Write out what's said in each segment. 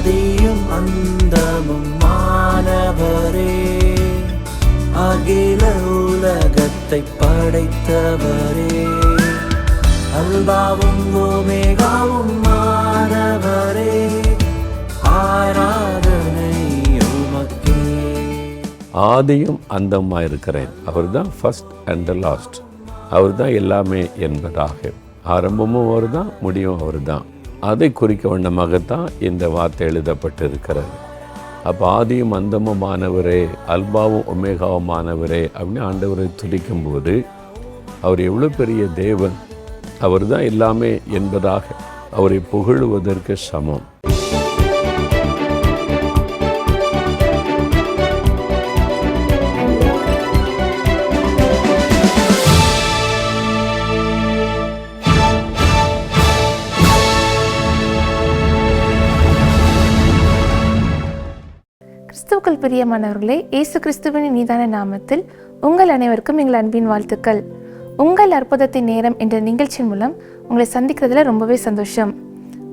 ஆதியும் அந்தமும் மாணவரே. அகில உலகத்தை படைத்தவரே. அல்பாவும் ஓமேகாவும் மாணவரே. ஆராதனை ஆதியும் அந்தமாக இருக்கிறேன். அவர் தான் ஃபஸ்ட் அண்ட் லாஸ்ட் அவர் தான் எல்லாமே என்பதாக. ஆரம்பமும் அவர் தான் முடியும் அவர் தான் அதை குறிக்க வண்ணமாகத்தான் இந்த வார்த்தை எழுதப்பட்டிருக்கிறது. அப்போ ஆதியும் அந்தமுமானவரே அல்பாவும் ஒமேகாவுமானவரே அப்படின்னு ஆண்டவரை துதிக்கும்போது அவர் எவ்வளோ பெரிய தேவன். அவர் தான் எல்லாமே என்பதாக அவரை புகழுவதற்கு சமம். பிரியமானவர்களே இயேசு கிறிஸ்துவின் நீதான நாமத்தில் உங்கள் அனைவருக்கும் எங்கள் அன்பின் வாழ்த்துக்கள். உங்கள் அற்புதத்தின் நேரம் என்ற நிகழ்ச்சியின் மூலம் உங்களை சந்திக்கிறதுல ரொம்பவே சந்தோஷம்.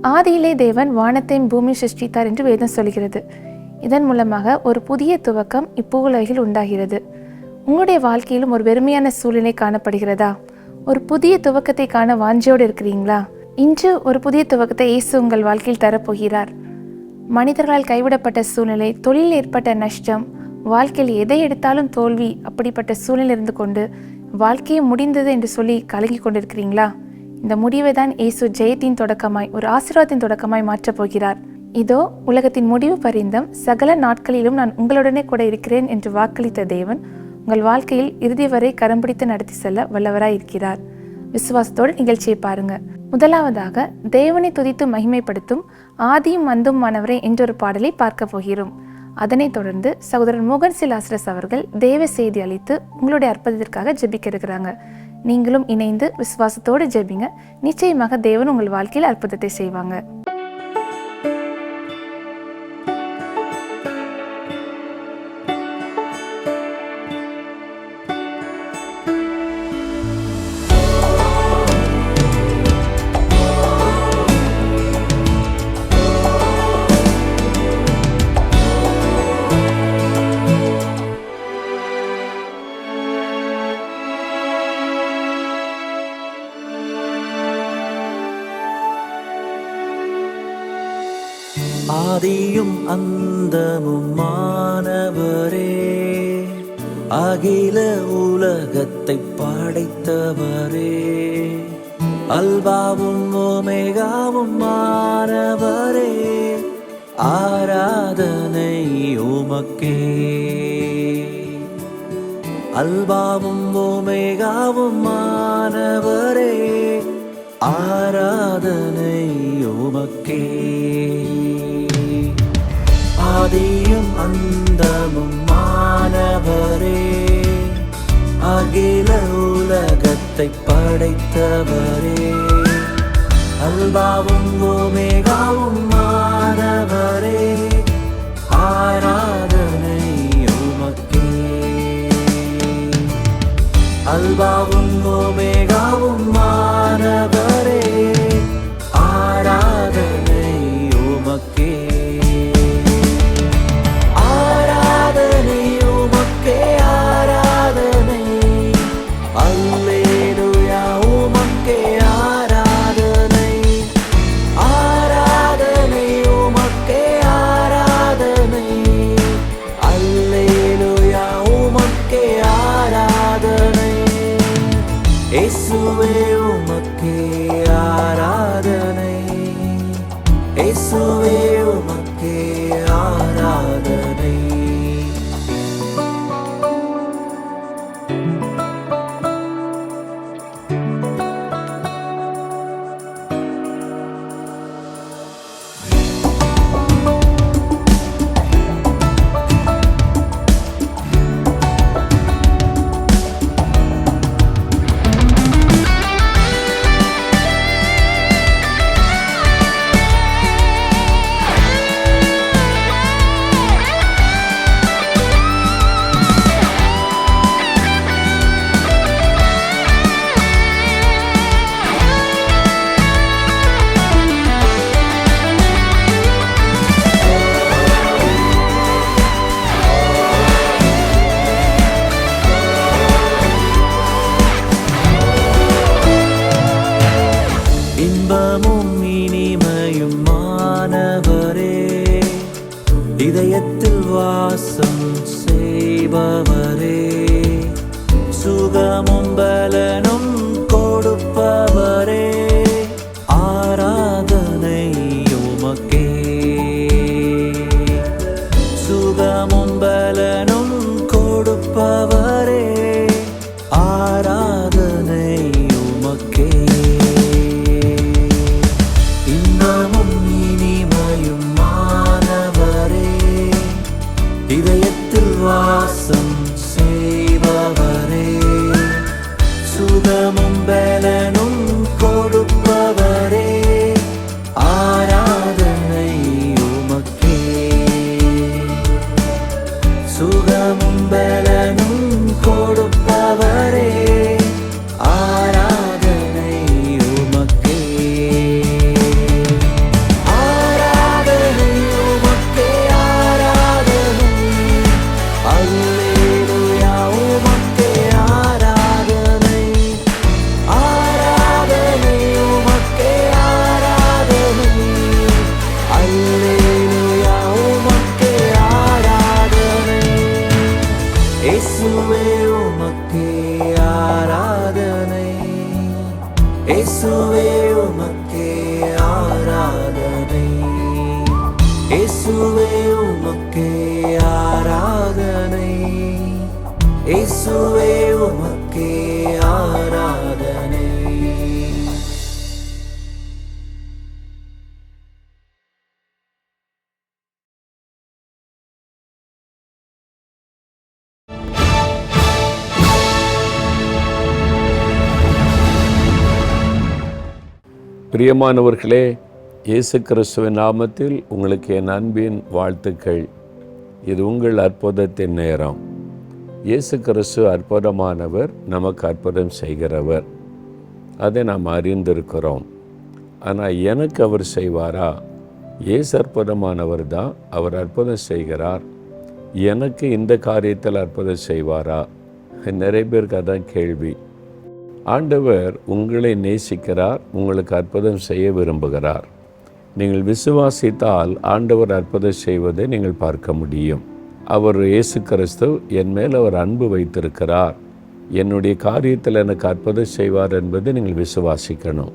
ஆதியிலே தேவன் வானத்தையும் பூமி சிருஷ்டித்தார் என்று வேதம் சொல்கிறது. இதன் மூலமாக ஒரு புதிய துவக்கம் இப்பூவுலகில் உண்டாகிறது. உங்களுடைய வாழ்க்கையிலும் ஒரு வெறுமையான சூழ்நிலை காணப்படுகிறதா? ஒரு புதிய துவக்கத்தை காண வாஞ்சையோடு இருக்கிறீங்களா? இன்று ஒரு புதிய துவக்கத்தை இயேசு உங்கள் வாழ்க்கையில் தரப்போகிறார். மனிதர்களால் கைவிடப்பட்ட சூழ்நிலை தொழிலில் ஏற்பட்ட நஷ்டம் வாழ்க்கையில் எதை எடுத்தாலும் தோல்வி அப்படிப்பட்ட சூழ்நிலை இருந்து கொண்டு வாழ்க்கையே முடிந்தது என்று சொல்லி கலங்கி கொண்டிருக்கிறீங்களா? இந்த முடிவை தான் இயேசு ஜெயத்தின் தொடக்கமாய் ஒரு ஆசீர்வாதத்தின் தொடக்கமாய் மாற்றப் போகிறார். இதோ உலகத்தின் முடிவு பரிந்தம் சகல நாட்களிலும் நான் உங்களுடனே கூட இருக்கிறேன் என்று வாக்களித்த தேவன் உங்கள் வாழ்க்கையில் இறுதி வரை கரம் பிடித்து நடத்தி செல்ல வல்லவராய் இருக்கிறார். விசுவாசத்தோடு நிகழ்ச்சியை பாருங்க. முதலாவதாக தேவனை துதித்து மகிமைப்படுத்தும் ஆதியும் அந்தும் மாணவரே என்றொரு பாடலை பார்க்க போகிறோம். அதனைத் தொடர்ந்து சகோதரர் மோகன் சிலாசிரஸ் அவர்கள் தேவ செய்தி அளித்து உங்களுடைய அற்புதத்திற்காக ஜெபிக்க இருக்கிறாங்க நீங்களும் இணைந்து விசுவாசத்தோடு ஜெபிங்க. நிச்சயமாக தேவன் உங்கள் வாழ்க்கையில் அற்புதத்தை செய்வாங்க. உலகத்தை படைத்தவரே. அல்வாவும் ஓமேகாவும் மாறவரே ஆராதனை உமக்கே. அல்வாவும் ஓமேகாவும் மாறவரே ஆராதனை உமக்கே. ஆதியும் அந்தமும் மாணவரே. அகில உலகத்தை படைத்தவரே. அல்பாவும் ஓமேகாவும் மாணவரே ஆராதனை உமக்கே. அல்பாவும் ஓமேகாவும் மா பிரியமானவர்களே இயேசு கிறிஸ்துவின் நாமத்தில் உங்களுக்கு என் அன்பின் வாழ்த்துக்கள். இது உங்கள் அற்புதத்தின் நேரம். இயேசு கிறிஸ்து அற்புதமானவர் நமக்கு அற்புதம் செய்கிறவர். அதை நாம் அறிந்திருக்கிறோம். ஆனால் எனக்கு அவர் செய்வாரா? இயேசு அற்புதமானவர் தான் அவர் அற்புதம் செய்கிறார். எனக்கு இந்த காரியத்தில் அற்புதம் செய்வாரா? நிறைய பேருக்கு அதான் கேள்வி. ஆண்டவர் உங்களை நேசிக்கிறார் உங்களுக்கு அற்புதம் செய்ய விரும்புகிறார். நீங்கள் விசுவாசித்தால் ஆண்டவர் அற்புதம் செய்வதை நீங்கள் பார்க்க முடியும். அவர் இயேசு கிறிஸ்து என் மேல் அவர் அன்பு வைத்திருக்கிறார். என்னுடைய காரியத்தில் எனக்கு அற்புதம் செய்வார் என்பதை நீங்கள் விசுவாசிக்கணும்.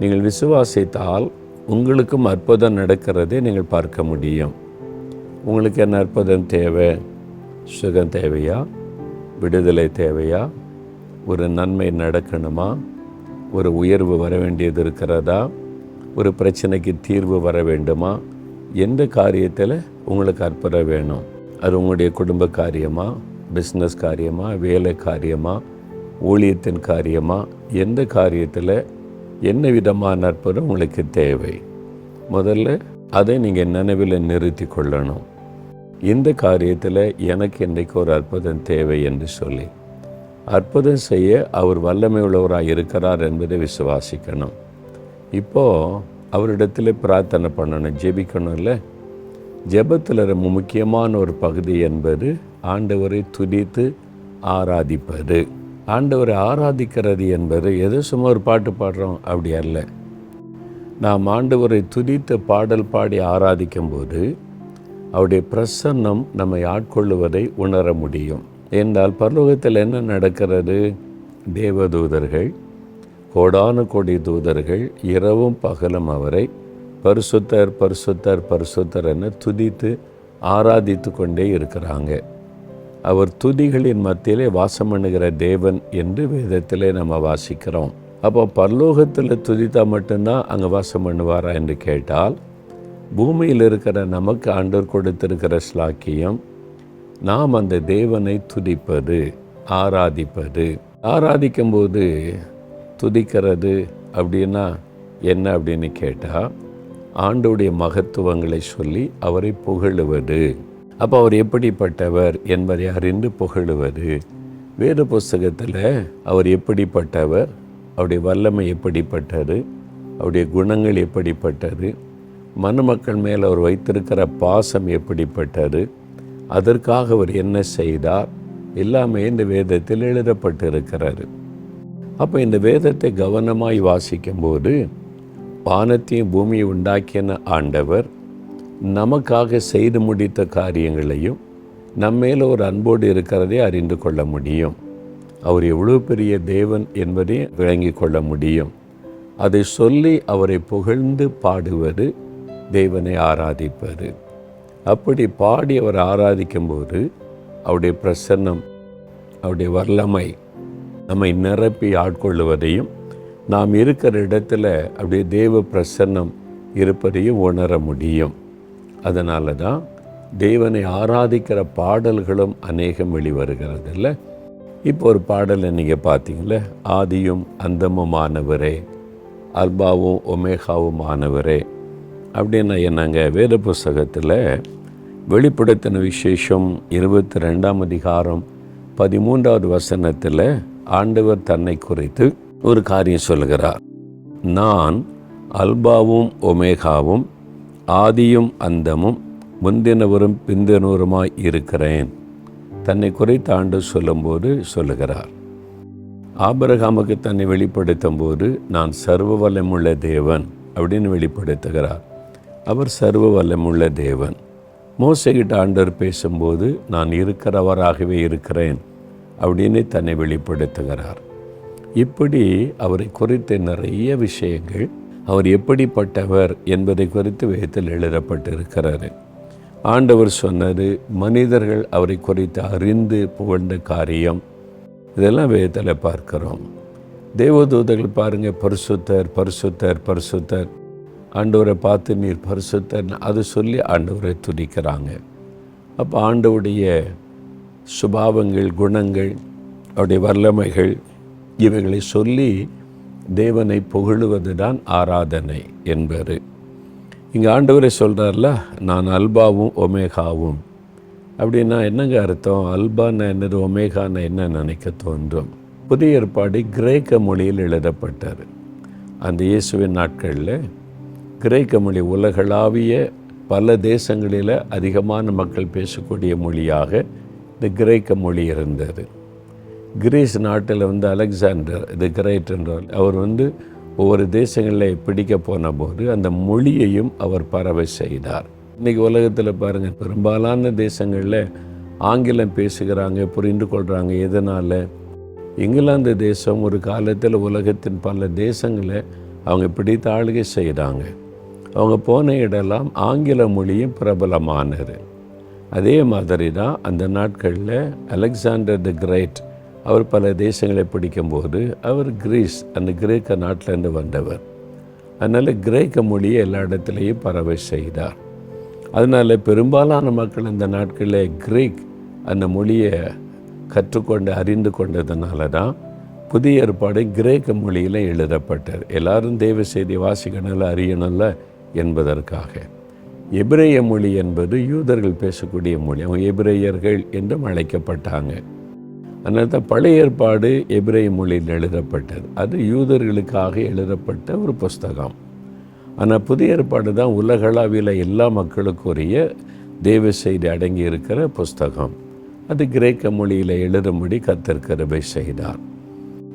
நீங்கள் விசுவாசித்தால் உங்களுக்கும் அற்புதம் நடக்கிறதை நீங்கள் பார்க்க முடியும். உங்களுக்கு என்ன அற்புதம் தேவை? சுகம் தேவையா? விடுதலை தேவையா? ஒரு நன்மை நடக்கணுமா? ஒரு உயர்வு வர வேண்டியது இருக்கிறதா? ஒரு பிரச்சனைக்கு தீர்வு வர வேண்டுமா? எந்த காரியத்தில் உங்களுக்கு அற்புதம் வேணும்? அது உங்களுடைய குடும்ப காரியமா? பிஸ்னஸ் காரியமா? வேலை காரியமா? ஊழியத்தின் காரியமா? எந்த காரியத்தில் என்ன விதமான அற்புதம் உங்களுக்கு தேவை? முதல்ல அதை நீங்கள் நினைவில் நிறுத்தி கொள்ளணும். இந்த காரியத்தில் எனக்கு இன்றைக்கு ஒரு அற்புதம் தேவை என்று சொல்லி. அற்புதம் செய்ய அவர் வல்லமை உள்ளவராக இருக்கிறார் என்பதை விசுவாசிக்கணும். இப்போது அவரிடத்தில் பிரார்த்தனை பண்ணணும் ஜெபிக்கணும் இல்லை? ஜெபத்தில் ரொம்ப முக்கியமான ஒரு பகுதி என்பது ஆண்டவரை துதித்து ஆராதிப்பது. ஆண்டவரை ஆராதிக்கிறது என்பது எது சும்மா ஒரு பாட்டு பாடுறோம்? அப்படி அல்ல. நாம் ஆண்டவரை துதித்து பாடல் பாடி ஆராதிக்கும்போது அவருடைய பிரசன்னம் நம்மை ஆட்கொள்ளுவதை உணர முடியும். என்றால் பரலோகத்தில் என்ன நடக்கிறது? தேவதூதர்கள் கோடானு கோடி தூதர்கள் இரவும் பகலும் அவரை பரிசுத்தர் பரிசுத்தர் பரிசுத்தர் என துதித்து ஆராதித்து கொண்டே இருக்கிறாங்க. அவர் துதிகளின் மத்தியிலே வாசம் பண்ணுகிற தேவன் என்று வேதத்திலே நம்ம வாசிக்கிறோம். அப்போ பரலோகத்தில் துதித்தா மட்டும்தான் அங்கே வாசம் பண்ணுவாரா என்று கேட்டால் பூமியில் இருக்கிற நமக்கு ஆண்டர் கொடுத்திருக்கிற ஸ்லாக்கியம் நாம் அந்த தேவனை துதிப்பது ஆராதிப்பது. ஆராதிக்கும்போது துதிக்கிறது அப்படின்னா என்ன அப்படின்னு கேட்டால் ஆண்டோடைய மகத்துவங்களை சொல்லி அவரை புகழுவது. அப்போ அவர் எப்படிப்பட்டவர் என்பதை அறிந்து புகழுவது. வேத புஸ்தகத்தில் அவர் எப்படிப்பட்டவர் அவருடைய வல்லமை எப்படிப்பட்டது அவருடைய குணங்கள் எப்படிப்பட்டது மணமக்கள் மேல் அவர் வைத்திருக்கிற பாசம் எப்படிப்பட்டது அதற்காக அவர் என்ன செய்தார்? எல்லாமே இந்த வேதத்தில் எழுதப்பட்டிருக்கிறாரு அப்போ இந்த வேதத்தை கவனமாய் வாசிக்கும்போது வானத்தையும் பூமியை உண்டாக்கின ஆண்டவர் நமக்காக செய்து முடித்த காரியங்களையும் நம்மேல ஒரு அன்போடு இருக்கிறதை அறிந்து கொள்ள முடியும். அவர் எவ்வளோ பெரிய தேவன் என்பதை விளங்கி கொள்ள முடியும். அதை சொல்லி அவரை புகழ்ந்து பாடுவது தேவனை ஆராதிப்பது. அப்படி பாடி அவர் ஆராதிக்கும்போது அவருடைய பிரசன்னம் அவருடைய வல்லமை நம்மை நிரப்பி ஆட்கொள்ளுவதையும் நாம் இருக்கிற இடத்துல அப்படியே தேவ பிரசன்னம் இருப்பதையும் உணர முடியும். அதனால தான் தேவனை ஆராதிக்கிற பாடல்களும் அநேகம் வெளிவருகிறது இல்லை இப்போ ஒரு பாடலை நீங்கள் பார்த்தீங்களே ஆதியும் அந்தமுமானவரே அல்பாவும் ஒமேகாவும் ஆனவரே அப்படின்னா என்னங்க வேத புஸ்தகத்தில் வெளிப்படுத்தின விசேஷம் இருபத்தி ரெண்டாம் அதிகாரம் பதிமூன்றாவது வசனத்தில் ஆண்டவர் தன்னை குறித்து ஒரு காரியம் சொல்கிறார் நான் அல்பாவும் ஒமேகாவும் ஆதியும் அந்தமும் முந்தினவரும் பிந்தினவருமாய் இருக்கிறேன். தன்னை குறைத்து ஆண்டு சொல்லும்போது சொல்லுகிறார். ஆபரகாமுக்கு தன்னை வெளிப்படுத்தும் போது நான் சர்வ வல்லமுள்ள தேவன் அப்படின்னு வெளிப்படுத்துகிறார். அவர் சர்வ வல்லமுள்ள தேவன். மோசகிட்ட ஆண்டவர் பேசும்போது நான் இருக்கிறவராகவே இருக்கிறேன் அப்படின்னு தன்னை வெளிப்படுத்துகிறார். இப்படி அவரை குறித்த நிறைய விஷயங்கள் அவர் எப்படிப்பட்டவர் என்பதை குறித்து வேதத்தில் எழுதப்பட்டிருக்கிறாரு ஆண்டவர் சொன்னார் மனிதர்கள் அவரை குறித்து அறிந்து புகழ்ந்த காரியம். இதெல்லாம் வேதத்தில் பார்க்கிறோம். தேவதூதர்கள் பாருங்கள் பரிசுத்தர் பரிசுத்தர் பரிசுத்தர். ஆண்டவரை பார்த்து நீர் பரிசுத்தன் அது சொல்லி ஆண்டவரை துதிக்கிறாங்க. அப்போ ஆண்டவுடைய சுபாவங்கள் குணங்கள் அவருடைய வல்லமைகள் இவைகளை சொல்லி தேவனை புகழுவது தான் ஆராதனை என்பது இங்கே ஆண்டவரை சொல்கிறார்ல நான் அல்பாவும் ஒமேகாவும். அப்படின்னா என்னங்க அர்த்தம்? அல்பான என்னது ஒமேகான என்ன நினைக்க தோன்றும்? புதிய ஏற்பாடு கிரேக்க மொழியில் எழுதப்பட்டார் அந்த இயேசுவின் நாட்களில் கிரேக்க மொழி உலகளாவிய பல தேசங்களில் அதிகமான மக்கள் பேசக்கூடிய மொழியாக இந்த கிரேக்க மொழி இருந்தது. கிரீஸ் நாட்டில் வந்து அலெக்சாண்டர் தி கிரேட் என்றால் அவர் வந்து ஒவ்வொரு தேசங்களில் பிடிக்க போன போது அந்த மொழியையும் அவர் பரவ செய்தார். இன்றைக்கி உலகத்தில் பாருங்கள் பெரும்பாலான தேசங்களில் ஆங்கிலம் பேசுகிறாங்க புரிந்து கொள்கிறாங்க எதனால்? இங்கிலாந்து தேசம் ஒரு காலத்தில் உலகத்தின் பல தேசங்களை அவங்க பிடித்த ஆளுகை செய்கிறாங்க அவங்க போன இடெல்லாம் ஆங்கில மொழியும் பிரபலமானது. அதே மாதிரி தான் அந்த நாட்களில் அலெக்சாண்டர் த கிரேட் அவர் பல தேசங்களை பிடிக்கும்போது அவர் கிரீஸ் அந்த கிரேக்க நாட்டிலேருந்து வந்தவர். அதனால் கிரேக்க மொழியை எல்லா இடத்துலையும் பரவ செய்தார். அதனால் பெரும்பாலான மக்கள் அந்த நாட்களில் கிரீக் அந்த மொழியை கற்றுக்கொண்டு அறிந்து கொண்டதுனால தான் புதிய ஏற்பாடு கிரேக்க மொழியில் எழுதப்பட்டது. எல்லாரும் தேவ செய்தி வாசிக்கணும்ல அறியணும்ல என்பதற்காக. எபிரேய மொழி என்பது யூதர்கள் பேசக்கூடிய மொழி. அவங்க எபிரேயர்கள் என்றும் அழைக்கப்பட்டாங்க. அதனால தான் பழைய ஏற்பாடு எபிரேய மொழியில் எழுதப்பட்டது. அது யூதர்களுக்காக எழுதப்பட்ட ஒரு புஸ்தகம். ஆனால் புதிய ஏற்பாடு தான் உலகளவில் எல்லா மக்களுக்குரிய தேவ செய்தி அடங்கி இருக்கிற புஸ்தகம். அது கிரேக்க மொழியில் எழுதும்படி கத்திருக்கிறவை செய்தார்.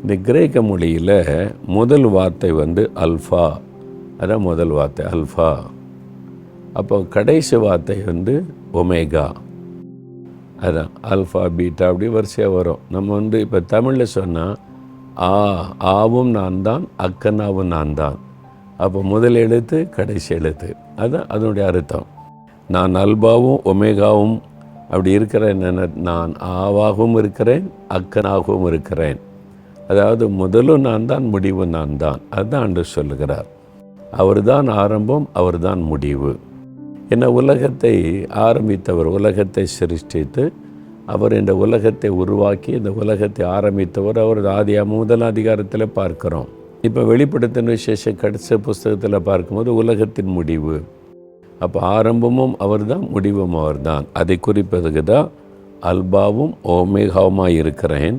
இந்த கிரேக்க மொழியில் முதல் வார்த்தை வந்து அல்ஃபா. அதான் முதல் வார்த்தை அல்ஃபா. அப்போ கடைசி வார்த்தை வந்து ஒமேகா. அதான் அல்ஃபா பீட்டா அப்படி வரிசையாக வரும். நம்ம வந்து இப்போ தமிழில் சொன்னால் ஆ ஆவும் நான் தான் அக்கனாவும் நான் தான். அப்போ முதல் எழுத்து கடைசி எழுத்து. அதுதான் அதனுடைய அர்த்தம். நான் அல்பாவும் ஒமேகாவும் அப்படி இருக்கிறேன் நான் ஆவாகவும் இருக்கிறேன் அக்கனாகவும் இருக்கிறேன். அதாவது முதலும் நான் தான் முடிவும் நான் தான். அதுதான் அன்று சொல்லுகிறார். அவர்தான் ஆரம்பம் அவர்தான் முடிவு. என்ன உலகத்தை ஆரம்பித்தவர் உலகத்தை சிருஷ்டித்து அவர் இந்த உலகத்தை உருவாக்கி இந்த உலகத்தை ஆரம்பித்தவர் அவர் ஆதி முதல் அதிகாரத்தில் பார்க்கிறோம். இப்போ வெளிப்படுத்தின விசேஷ கடைசி புஸ்தகத்தில் பார்க்கும்போது உலகத்தின் முடிவு. அப்போ ஆரம்பமும் அவர்தான் முடிவும் அவர்தான். அதை குறிப்பதுக்கு தான் அல்பாவும் ஓமேகாவுமாக இருக்கிறேன்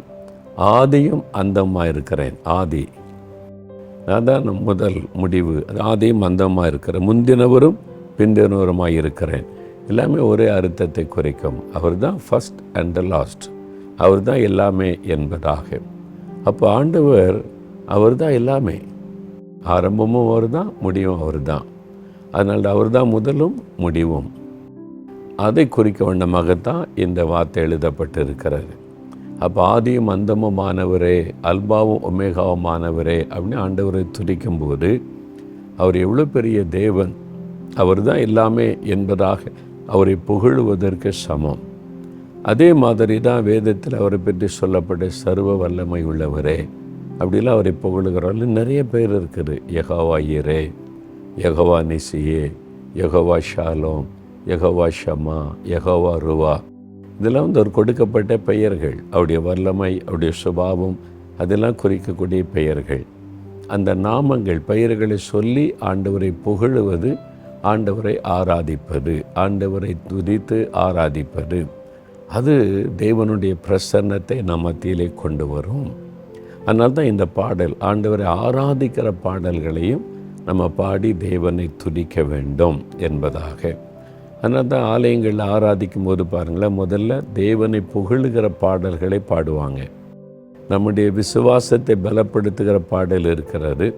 ஆதியும் அந்தமாக இருக்கிறேன். ஆதி அதான் முதல் முடிவு. ஆதியும் அந்தமாக இருக்கிறேன் முந்தினவரும் பிந்தினவருமாக இருக்கிறேன். எல்லாமே ஒரே அர்த்தத்தை குறிக்கும். அவர் தான் ஃபஸ்ட் அண்ட் த லாஸ்ட் அவர் தான் எல்லாமே என்பதாக. அப்போ ஆண்டவர் அவர் தான் எல்லாமே. ஆரம்பமும் அவர் தான் முடிவும் அவர் தான் அதனால் அவர் தான் முதலும் முடிவும். அதை குறிக்க வண்ணமாகத்தான் இந்த வார்த்தை எழுதப்பட்டிருக்கிறது. அப்போ ஆதியும் அந்தமுமானவரே அல்பாவும் ஒமேகாவுமானவரே அப்படின்னு ஆண்டவரை துதிக்கும்போது அவர் எவ்வளோ பெரிய தேவன். அவர் தான் எல்லாமே என்பதாக அவரை புகழுவதற்கு சமம். அதே மாதிரி தான் வேதத்தில் அவரை பற்றி சொல்லப்பட்ட சர்வ வல்லமை உள்ளவரே அப்படிலாம் அவரை புகழுகிறவர்கள் நிறைய பேர் இருக்குது. யகவா ஈரே யகவா நிசியே யகவா ஷாலோம் யகவா ஷமா யகவா ருவா. இதெல்லாம் வந்து ஒரு கொடுக்கப்பட்ட பெயர்கள் அவருடைய வல்லமை அவருடைய சுபாவம் அதெல்லாம் குறிக்கக்கூடிய பெயர்கள். அந்த நாமங்கள் பெயர்களை சொல்லி ஆண்டவரை புகழுவது ஆண்டவரை ஆராதிப்பது ஆண்டவரை துதித்து ஆராதிப்பது. அது தேவனுடைய பிரசன்னத்தை நம் மத்தியிலே கொண்டு வரும். அதனால தான் இந்த பாடல் ஆண்டவரை ஆராதிக்கிற பாடல்களையும் நம்ம பாடி தேவனை துதிக்க வேண்டும் என்பதாக. அதனால தான் ஆலயங்களில் ஆராதிக்கும் போது பாருங்களேன் முதல்ல தேவனை புகழுகிற பாடல்களை பாடுவாங்க. நம்முடைய விசுவாசத்தை பலப்படுத்துகிற பாடல் இருக்கிறது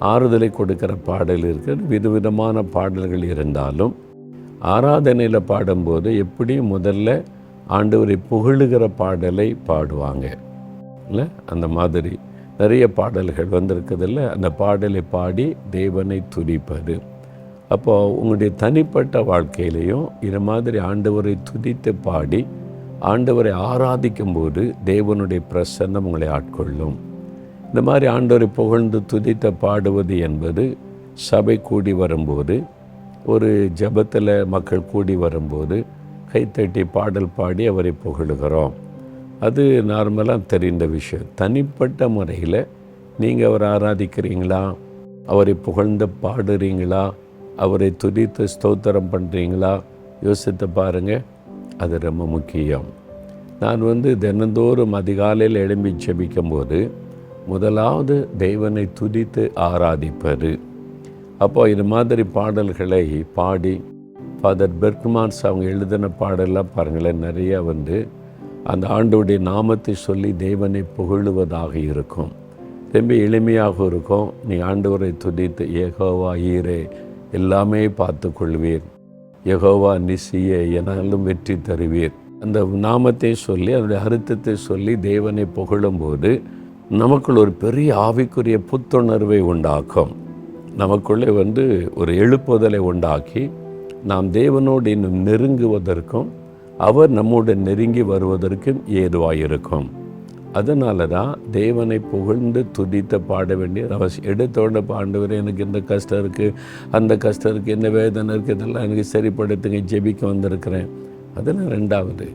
ஆறுதலை கொடுக்கிற பாடல் இருக்கிறது விதவிதமான பாடல்கள் இருந்தாலும் ஆராதனையில் பாடும்போது எப்படி முதல்ல ஆண்டவரை புகழுகிற பாடலை பாடுவாங்க. இல்லை? அந்த மாதிரி நிறைய பாடல்கள் வந்திருக்குதில்ல அந்த பாடலை பாடி தேவனை துதிப்பது. அப்போது உங்களுடைய தனிப்பட்ட வாழ்க்கையிலையும் இது மாதிரி ஆண்டவரை துதித்து பாடி ஆண்டவரை ஆராதிக்கும் போது தேவனுடைய பிரசன்னம் உங்களை ஆட்கொள்ளும். இந்த மாதிரி ஆண்டவரை புகழ்ந்து துதித்த பாடுவது என்பது சபை கூடி வரும்போது ஒரு ஜபத்தில் மக்கள் கூடி வரும்போது கைத்தட்டி பாடல் பாடி அவரை புகழுகிறோம். அது நார்மலாக தெரிந்த விஷயம். தனிப்பட்ட முறையில் நீங்கள் அவரை ஆராதிக்கிறீங்களா? அவரை புகழ்ந்து பாடுறீங்களா? அவரை துதித்து ஸ்தோத்திரம் பண்ணுறீங்களா யோசித்து பாருங்கள் அது ரொம்ப முக்கியம். நான் வந்து தினந்தோறும் அதிகாலையில் எழும்பி ஜெபிக்கும்போது முதலாவது தெய்வனை துதித்து ஆராதிப்பது. அப்போ இது மாதிரி பாடல்களை பாடி ஃபாதர் பெர்க்மான்ஸ் அவங்க எழுதின பாடலாம் பாருங்களேன் நிறைய வந்து அந்த ஆண்டோடைய நாமத்தை சொல்லி தேவனை புகழுவதாக இருக்கும். ரொம்ப எளிமையாக இருக்கும். நீ ஆண்டவரை துதித்து ஏகோவா ஈரே எல்லாமே பார்த்து கொள்வீர் யகோவா நிசிய எனாலும் வெற்றி தருவீர். அந்த நாமத்தை சொல்லி அதனுடைய அர்த்தத்தை சொல்லி தேவனை புகழும்போது நமக்குள் ஒரு பெரிய ஆவிக்குரிய புத்துணர்வை உண்டாக்கும். நமக்குள்ளே வந்து ஒரு எழுப்புதலை உண்டாக்கி நாம் தேவனோடு இன்னும் நெருங்குவதற்கும் அவர் நம்மோடு நெருங்கி வருவதற்கும் ஏதுவாயிருக்கும். அதனால தான் தேவனை புகழ்ந்து துதித்த பாட வேண்டிய அவசியம். எடுத்தோட பாண்டவர் எனக்கு இந்த கஷ்டம் இருக்குது அந்த கஷ்டம் இருக்குது என்ன வேதனை இருக்குது இதெல்லாம் எனக்கு சரிப்படுத்துங்க ஜெபிக்க வந்திருக்கிறேன். அதெல்லாம் ரெண்டாவது.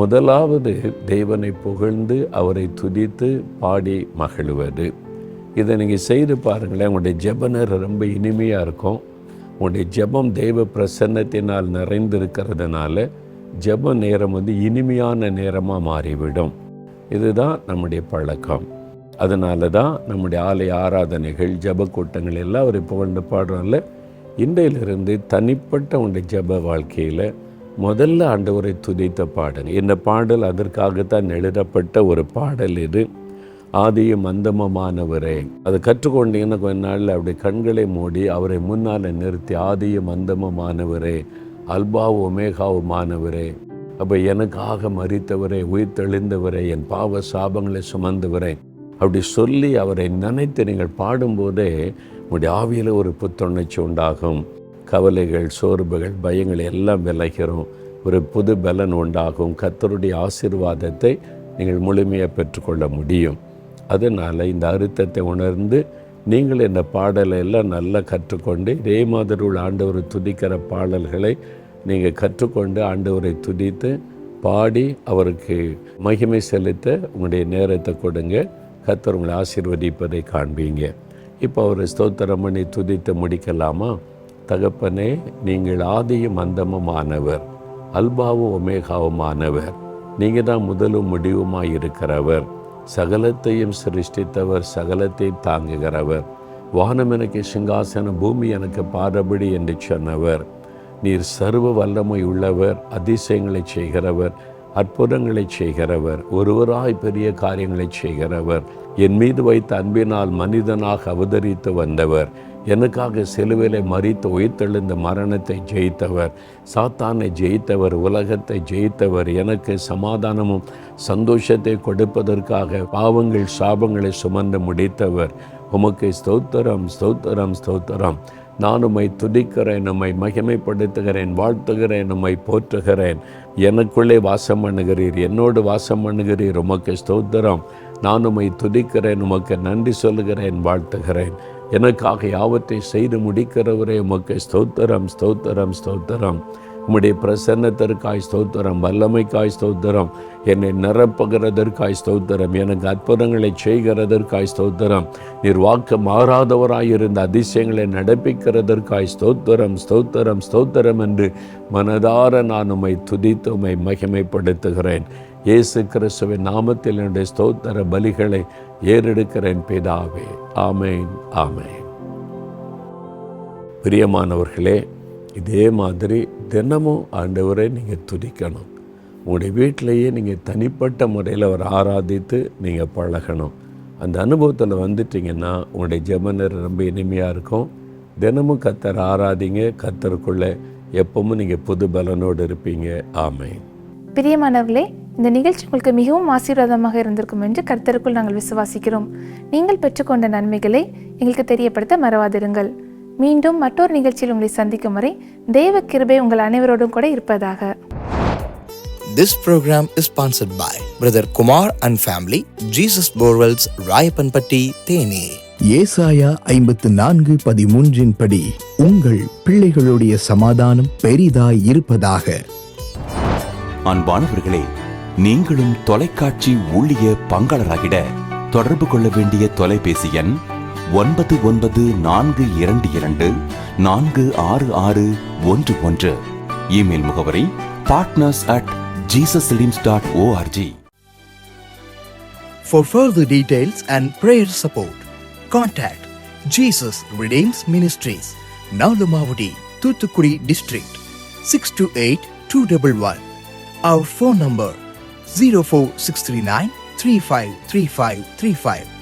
முதலாவது தேவனை புகழ்ந்து அவரை துதித்து பாடி மகிழ்வது. இதை நீங்கள் செய்து பாருங்களேன் உங்களுடைய ஜெபனர் ரொம்ப இனிமையாக இருக்கும். உங்களுடைய ஜெபம் தெய்வ பிரசன்னத்தினால் நிறைந்திருக்கிறதுனால ஜெப நேரம் வந்து இனிமையான நேரமாக மாறிவிடும். இதுதான் நம்முடைய பழக்கம். அதனால தான் நம்முடைய ஆலய ஆராதனைகள் ஜப கூட்டங்கள் எல்லாம் அவர் இப்போ வந்து பாடுறோம்ல இன்றையிலிருந்து தனிப்பட்ட உங்களுடைய ஜப வாழ்க்கையில் முதல்ல ஆண்டவரை துதித்த பாடல். இந்த பாடல் அதற்காகத்தான் எழுதப்பட்ட ஒரு பாடல் இது. ஆதியும் அந்தமமானவரே. அதை கற்றுக்கொண்டீங்கன்னா கொஞ்ச நாளில் அப்படி கண்களை மூடி அவரை முன்னால் நிறுத்தி ஆதியும் அந்தமமானவரே அல்பாவும் ஒமேகாவுமானவரே அப்போ எனக்காக மறித்தவரே உயிர்த்தெழுந்தவரே என் பாவ சாபங்களை சுமந்தவரே. அப்படி சொல்லி அவரை நினைத்து நீங்கள் பாடும்போதே உங்களுடைய ஆவியில் ஒரு புத்துணர்ச்சி உண்டாகும். கவலைகள் சோர்வுகள் பயங்கள் எல்லாம் விலகிறோம். ஒரு புது பலன் உண்டாகும். கத்தருடைய ஆசீர்வாதத்தை நீங்கள் முழுமையாக பெற்றுக்கொள்ள முடியும். அதனால் இந்த அறுத்தத்தை உணர்ந்து நீங்கள் இந்த பாடலை எல்லாம் நல்லா கற்றுக்கொண்டு இதே மாதிரி உள்ள ஆண்டவர் துதிக்கிற பாடல்களை நீங்கள் கற்றுக்கொண்டு ஆண்டவரை துதித்து பாடி அவருக்கு மகிமை செலுத்த உங்களுடைய நேரத்தை கொடுங்க. கத்தர் உங்களை ஆசீர்வதிப்பதை காண்பீங்க. இப்போ அவர் ஸ்தோத்திரம் பண்ணி துதித்து முடிக்கலாமா? தகப்பனே நீங்கள் ஆதியும் அந்தமுமானவர். அல்பாவும் ஒமேகாவுமானவர். நீங்கள் தான் முதலும் முடிவுமாய் இருக்கிறவர். சகலத்தையும் சிருஷ்டித்தவர் சகலத்தையும் தாங்குகிறவர். வானம் எனக்கு சிங்காசனம் பூமி எனக்கு பாடபடி என்று சொன்னவர். நீர் சர்வ வல்லமை உள்ளவர் அதிசயங்களை செய்கிறவர் அற்புதங்களை செய்கிறவர் ஒருவராய் பெரிய காரியங்களை செய்கிறவர். என் மீது வைத்த அன்பினால் மனிதனாக அவதரித்து வந்தவர். எனக்காக சிலுவையிலே மறித்து உயிர்த்தெழுந்த மரணத்தை ஜெயித்தவர். சாத்தானை ஜெயித்தவர் உலகத்தை ஜெயித்தவர். எனக்கு சமாதானமும் சந்தோஷத்தை கொடுப்பதற்காக பாவங்கள் சாபங்களை சுமந்து முடித்தவர். உமக்கு ஸ்தோத்திரம் ஸ்தோத்திரம் ஸ்தோத்திரம். நான் உம்மை துதிக்கிறேன் நம்மை மகிமைப்படுத்துகிறேன் வாழ்த்துகிறேன் நம்மை போற்றுகிறேன். எனக்குள்ளே வாசம் பண்ணுகிறீர் என்னோடு வாசம் பண்ணுகிறீர். உமக்கு ஸ்தோத்திரம். நான் உம்மை துதிக்கிறேன் உமக்கு நன்றி சொல்லுகிறேன் வாழ்த்துகிறேன். எனக்காக யாவற்றை செய்து முடிக்கிறவரே உமக்கு ஸ்தோத்திரம் ஸ்தோத்திரம் ஸ்தோத்திரம். உம்முடைய பிரசன்னத்திற்காய் ஸ்தோத்திரம் வல்லமைக்காய் ஸ்தோத்திரம் என்னை நிரப்புகிறதற்காய் ஸ்தோத்திரம் எனக்கு அற்புதங்களை செய்கிறதற்காய் ஸ்தோத்திரம். நீர் வாக்கு மாறாதவராயிருந்த அதிசயங்களை நடப்பிக்கிறதற்காய் ஸ்தோத்திரம் ஸ்தோத்திரம் ஸ்தோத்திரம் என்று மனதார நான் உம்மை துதித்து உம்மை மகிமைப்படுத்துகிறேன். இயேசு கிறிஸ்துவின் நாமத்தில் என்னுடைய ஸ்தோத்திர பலிகளை ஏறெடுக்கிறேன் பிதாவே. ஆமேன் ஆமேன். பிரியமானவர்களே இதே மாதிரி தினமும் ஆண்டவரை நீங்கள் துதிக்கணும். உங்களுடைய வீட்டிலையே நீங்கள் தனிப்பட்ட முறையில் அவர் ஆராதித்து நீங்கள் பழகணும். அந்த அனுபவத்தில் வந்துட்டிங்கன்னா உங்களுடைய ஜபனர் ரொம்ப இனிமையாக இருக்கும். தினமும் கத்தர் ஆராதிங்க கத்தருக்குள்ளே எப்பவும் நீங்கள் புது பலனோடு இருப்பீங்க. ஆமை பிரியமானவர்களே இந்த நிகழ்ச்சி உங்களுக்கு மிகவும் ஆசீர்வாதமாக இருந்திருக்கும் என்று கர்த்தருக்குள் நாங்கள் விசுவாசிக்கிறோம். நீங்கள் பெற்றுக்கொண்ட நன்மைகளை எங்களுக்கு தெரியப்படுத்த மறவாதிருங்கள். மீண்டும் மற்றொரு நிகழ்ச்சியில் உங்களை சந்திக்கும் வரை தேவ கிருபை உங்கள் அனைவரோடும் கூட இருப்பதாக This program is sponsored by Brother Kumar and family, Jesus Borwell's Rayapanpatti, Thene. ஏசாயா ஐம்பத்து நான்கு பதிமூன்றின் படி உங்கள் பிள்ளைகளுடைய சமாதானம் பெரிதாய் இருப்பதாக அன்பானவர்களே நீங்களும் தொலைக்காட்சி ஊழிய பங்காளராகிட தொடர்பு கொள்ள வேண்டிய தொலைபேசி எண் ஒன்பது ஒன்பது நான்கு இரண்டு இரண்டு நான்கு ஆறு ஆறு ஒன்று ஒன்று இமெயில் முகவரி partners at Jesus dot O R G For further details and prayer support, contact Jesus Redeems Ministries, Nalamavadi, Thuthukudi District, 628-211. Our phone number 04639-353535.